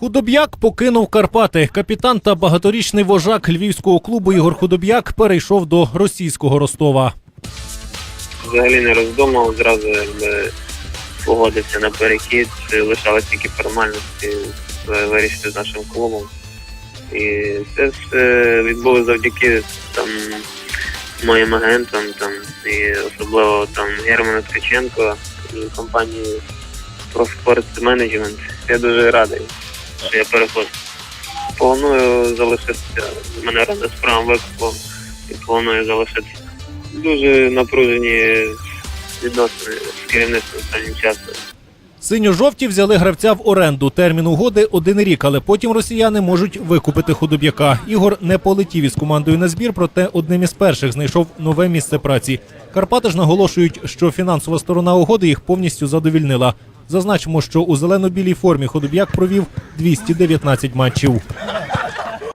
Худоб'як покинув Карпати. Капітан та багаторічний вожак львівського клубу Ігор Худоб'як перейшов до російського Ростова. взагалі не роздумав, зразу якби погодився на перехід, лишалось тільки формальності вирішити з нашим клубом. І це все відбулося завдяки там моїм агентам, там і особливо там Герману Ткаченко і компанії ProSport Management. Я дуже радий, що я переходжу. Планую залишитися. Мене рада правом викупом і планую залишитися дуже напружені відносини з керівництвом останнім часом. Синьо-жовті взяли гравця в оренду. Термін угоди один рік, але потім росіяни можуть викупити худоб'яка. Ігор не полетів із командою на збір, проте одним із перших знайшов нове місце праці. Карпати ж наголошують, що фінансова сторона угоди їх повністю задовільнила. Зазначимо, що у зелено-білій формі ходоб'як провів 219 матчів.